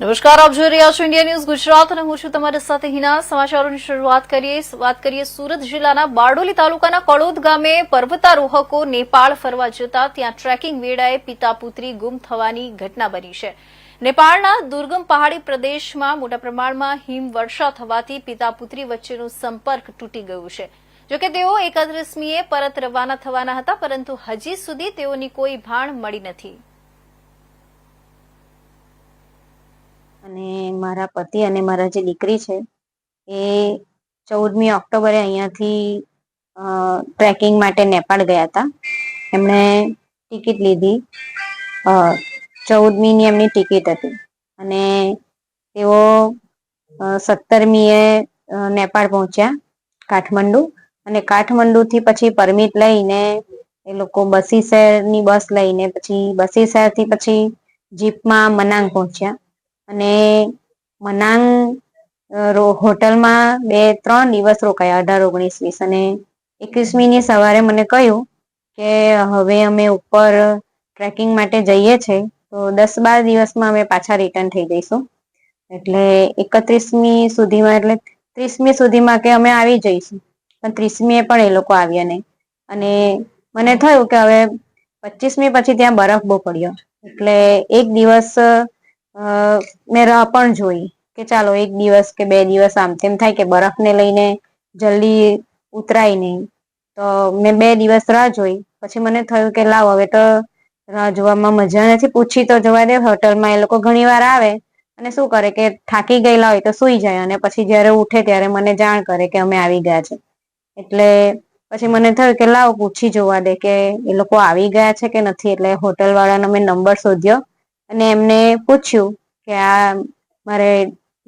નમસ્કાર, આપ જોઈ રહ્યા છો ઇન્ડિયા ન્યૂઝ ગુજરાત અને હું છું તમારી સાથે હિના. સમાચારોની શરૂઆત કરીએ. વાત કરીએ સુરત જિલ્લાના બારડોલી તાલુકાના કળોદ ગામે પર્વતારોહકો નેપાળ ફરવા જતા ત્યાં ટ્રેકિંગ વેળાએ પિતા પુત્રી ગુમ થવાની ઘટના બની છે. નેપાળના દુર્ગમ પહાડી પ્રદેશમાં મોટા પ્રમાણમાં હિમવર્ષા થવાથી પિતા પુત્રી વચ્ચેનો સંપર્ક તૂટી ગયો છે. જોકે તેઓ એકત્રીસમીએ પરત રવાના થવાના હતા, પરંતુ હજી સુધી તેઓની કોઈ ભાણ મળી નથી. અને મારા પતિ અને મારા જે દીકરી છે, એ ચૌદમી ઓક્ટોબરે અહીંયાથી ટ્રેકિંગ માટે નેપાળ ગયા હતા. એમણે ટિકિટ લીધી. ચૌદમીની એમની ટિકિટ હતી. અને તેઓ સત્તરમીએ નેપાળ પહોંચ્યા, કાઠમંડુ. અને કાઠમંડુથી પછી પરમિટ લઈને, એ લોકો બસી શહેરની બસ લઈને પછી બસી શહેરથી પછી જીપમાં મનાંગ પહોંચ્યા. અને મનાંગ હોટલમાં બે, ત્રણ દિવસ રોકાયા, અઢાર, ઓગણીસ, વીસ. અને એકવીસમીની સવારે મને કહ્યું કે હવે અમે ઉપર ટ્રેકિંગ માટે જઈએ છીએ તો દસ બાર દિવસમાં અમે પાછા રિટર્ન થઈ જઈશું. એટલે એકત્રીસમી સુધીમાં, એટલે ત્રીસમી સુધીમાં કે અમે આવી જઈશું. પણ ત્રીસમીએ પણ એ લોકો આવ્યા નહીં. અને મને થયું કે હવે પચીસમી પછી ત્યાં બરફ બહુ પડ્યો. એટલે એક દિવસ મેં રાહ પણ જોઈ કે ચાલો એક દિવસ કે બે દિવસ આમ તેમ થાય કે બરફને લઈને જલ્દી ઉતરાય નહીં. તો મેં બે દિવસ રાહ જોઈ. પછી મને થયું કે લાવ, હવે તો રાહ જોવામાં મજા નથી. પૂછી તો જવા દે, હોટલમાં એ લોકો ઘણી વાર આવે અને શું કરે કે થાકી ગયેલા હોય તો સુઈ જાય અને પછી જ્યારે ઉઠે ત્યારે મને જાણ કરે કે અમે આવી ગયા છે. એટલે પછી મને થયું કે લાવ, પૂછી જોવા દે કે એ લોકો આવી ગયા છે કે નથી. એટલે હોટલ વાળાનો મેં નંબર શોધ્યો. અને એમને પૂછ્યું કે આ મારે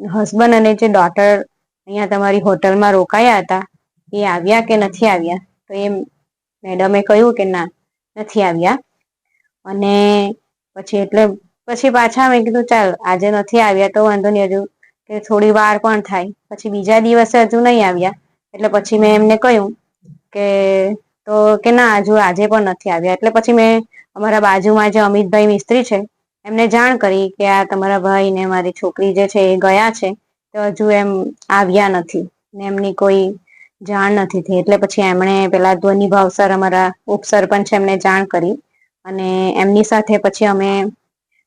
હસબન્ડ અને જે ડોટર અહીંયા તમારી હોટલમાં રોકાયા હતા, એ આવ્યા કે નથી આવ્યા? તો એ મેડમે કહ્યું કે ના, નથી આવ્યા. અને પછી એટલે પછી પાછા મેં કીધું, ચાલ, આજે નથી આવ્યા, તો વાંધો નહીં, હજુ કે થોડી વાર પણ થાય. પછી બીજા દિવસે હજુ નહીં આવ્યા. એટલે પછી મેં એમને કહ્યું કે, તો કે ના, હજુ આજે પણ નથી આવ્યા. એટલે પછી મેં અમારા બાજુમાં જે અમિતભાઈ મિસ્ત્રી છે એમને જાણ કરી કે આ તમારા ભાઈ ને મારી છોકરી જે છે એ ગયા છે, તો હજુ એમ આવ્યા નથી ને એમની કોઈ જાણ નથી થઈ. એટલે પછી એમણે પેલા ધ્વનિ ભાવસર અમારા ઉપસરપંચ એમને જાણ કરી અને એમની સાથે પછી અમે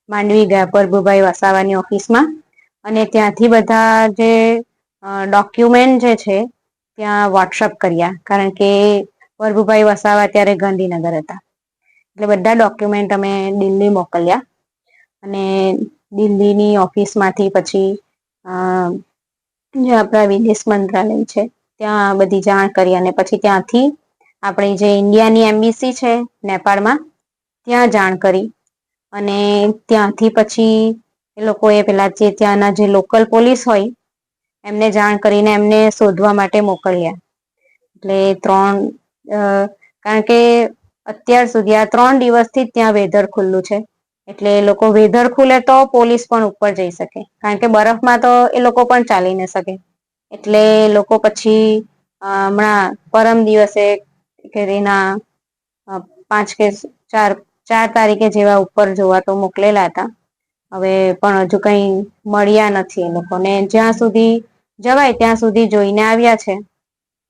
માંડવી ગયા પ્રભુભાઈ વસાવાની ઓફિસમાં. અને ત્યાંથી બધા જે ડોક્યુમેન્ટ જે છે, ત્યાં વોટ્સઅપ કર્યા. કારણ કે પ્રભુભાઈ વસાવા ત્યારે ગાંધીનગર હતા. એટલે બધા ડોક્યુમેન્ટ અમે દિલ્હી મોકલ્યા. અને દિલ્હીની ઓફિસમાંથી પછી જે આપણા વિદેશ મંત્રાલય છે, ત્યાં બધી જાણ કરી અને પછી ત્યાંથી આપણી જે ઇન્ડિયાની એમ્બેસી છે, નેપાળમાં, ત્યાં જાણ કરી. અને ત્યાંથી પછી એ લોકોએ પેલા જે ત્યાંના જે લોકલ પોલીસ હોય, એમને જાણ કરીને એમને શોધવા માટે મોકલ્યા. એટલે ત્રણ કારણ કે અત્યાર સુધી આ ત્રણ દિવસથી ત્યાં વેધર ખુલ્લું છે. એટલે એ લોકો વેધર ખુલે તો પોલીસ પણ ઉપર જઈ શકે. કારણ કે બરફમાં તો એ લોકો પણ ચાલી ન શકે. એટલે લોકો પછી હમણાં પરમ દિવસે કે એના પાંચ કે ચાર ચાર તારીખે જેવા ઉપર જોવા તો મોકલેલા હતા. હવે પણ હજુ કઈ મળ્યા નથી એ લોકોને. જ્યાં સુધી જવાય ત્યાં સુધી જોઈને આવ્યા છે.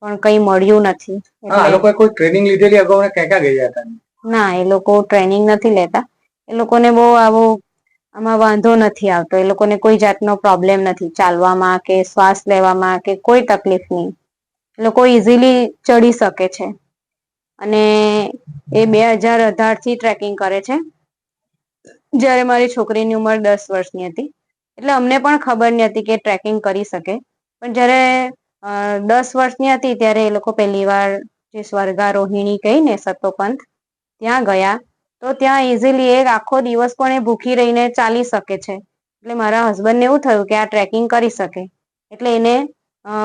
પણ કઈ મળ્યું નથી. હા આ લોકોએ કોઈ ટ્રેનિંગ લીધેલી અગાઉ ક્યાં ક્યાં ગયા હતા? ના એ લોકો ટ્રેનિંગ નથી લેતા. એ લોકોને બહુ આવો આમાં વાંધો નથી આવતો. એ લોકોને કોઈ જાતનો પ્રોબ્લેમ નથી ચાલવામાં કે શ્વાસ લેવામાં કે કોઈ તકલીફ નહીં. એ લોકો ઇઝીલી ચડી શકે છે. અને એ બે હજાર અઢારથી ટ્રેકિંગ કરે છે. જ્યારે મારી છોકરીની ઉંમર દસ વર્ષની હતી. એટલે અમને પણ ખબર નહીં હતી કે ટ્રેકિંગ કરી શકે. પણ જ્યારે દસ વર્ષની હતી ત્યારે એ લોકો પહેલી વાર જે સ્વર્ગારોહિણી રોહિણી કહીને સતોપંથ ત્યાં ગયા. તો ત્યાં ઇઝીલી એક આખો દિવસ પણ એ ભૂખી રહીને ચાલી શકે છે. એટલે મારા હસબન્ડને એવું થયું કે આ ટ્રેકિંગ કરી શકે. એટલે એને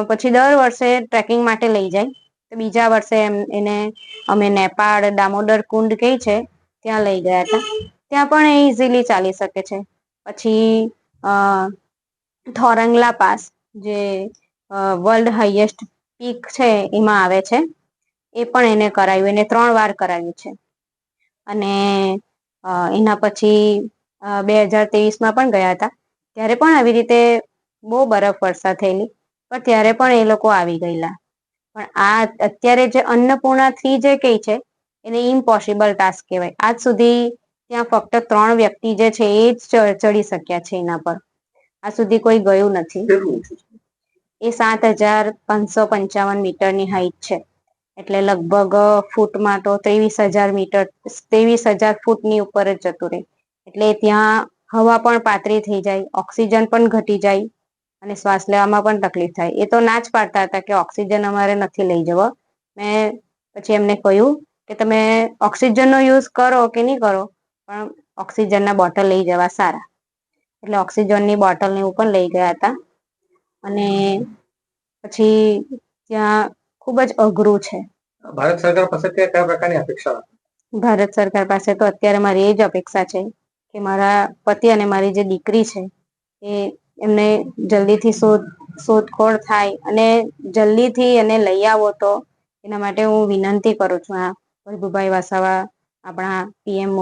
પછી દર વર્ષે ટ્રેકિંગ માટે લઈ જાય. તો બીજા વર્ષે એમ, એને અમે નેપાળ, દામોદર, કુંડ કહી છે, ત્યાં લઈ ગયા હતા. ત્યાં પણ એ ઇઝીલી ચાલી શકે છે. પછી થોરંગલા પાસ જે વર્લ્ડ હાઈએસ્ટ પીક છે, એમાં આવે છે. એ પણ એને કરાવ્યું એને ત્રણ વાર કરાવ્યું છે. અને એના પછી બે હજાર તેવીસમાં પણ ગયા હતા. ત્યારે પણ આવી રીતે બહુ બરફ વર્ષા થયેલી. પણ ત્યારે પણ એ લોકો આવી ગયેલા. પણ આ અત્યારે જે અન્નપૂર્ણા થ્રી જે કહી છે એને ઇમ્પોસિબલ ટાસ્ક કહેવાય. આજ સુધી ત્યાં ફક્ત ત્રણ વ્યક્તિ જે છે એ જ ચડી શક્યા છે એના પર. આ સુધી કોઈ ગયું નથી? એ સાત હજાર પાંચસો પંચાવન મીટરની હાઈટ છે. એટલે લગભગ ફૂટમાં તો ત્રેવીસ હજાર મીટર, ત્રેવીસ હજાર ફૂટની ઉપર જ જતું રહે. એટલે ત્યાં હવા પણ પાતળી થઈ જાય, ઓક્સિજન પણ ઘટી જાય અને શ્વાસ લેવામાં પણ તકલીફ થાય. એ તો ના જ પાડતા હતા કે ઓક્સિજન અમારે નથી લઈ જવો. મેં પછી એમને કહ્યું કે તમે ઓક્સિજનનો યુઝ કરો કે નહીં કરો, પણ ઓક્સિજનના બોટલ લઈ જવા સારા. એટલે ઓક્સિજનની બોટલ ને એવું પણ લઈ ગયા હતા. અને પછી ત્યાં ખૂબ જ અઘરું છે. ભારત સરકાર પાસે કયા પ્રકારની અપેક્ષા ભારત સરકાર પાસે તો અત્યારે મારી એ જ અપેક્ષા છે કે મારા પતિ અને મારી જે દીકરી છે એ એમને જલ્દીથી શોધ શોધખોળ થાય અને જલ્દીથી એને લઈ આવો તો એના માટે હું વિનંતી કરું છું આ પ્રભુભાઈ વસાવા આપણા પીએમ